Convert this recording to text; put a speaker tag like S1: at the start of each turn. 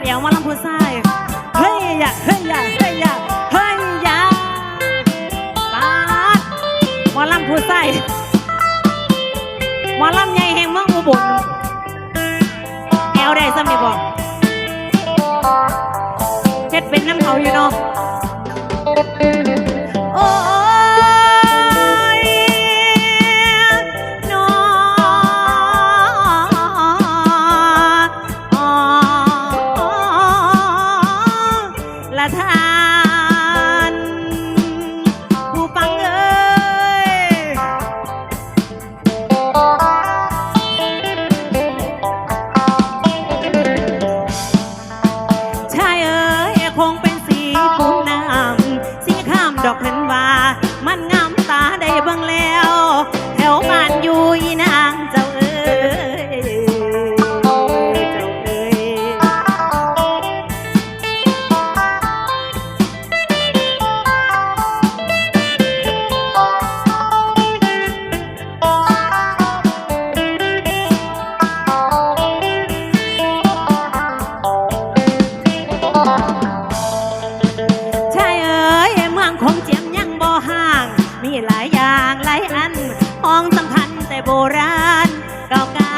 S1: ำแอวมาลำผู้ชายเฮ้ยอยากเฮ้ยอยากเฮ้ยอยากเฮ้ยอยากปาดหมอลำผู้ชายหมอลำใหญ่แห่งเมืองอุบลแอวได้ซ้ำนี่บอกเจ็ดเป็นน้ำเขาอยู่เนาะ อกเพิ่นว่า มันงามตาได้เบิ่งแล้ว ของเจียมยังบ่ห่าง มีหลายอย่างหลายอันของสำคัญแต่โบราณเก่า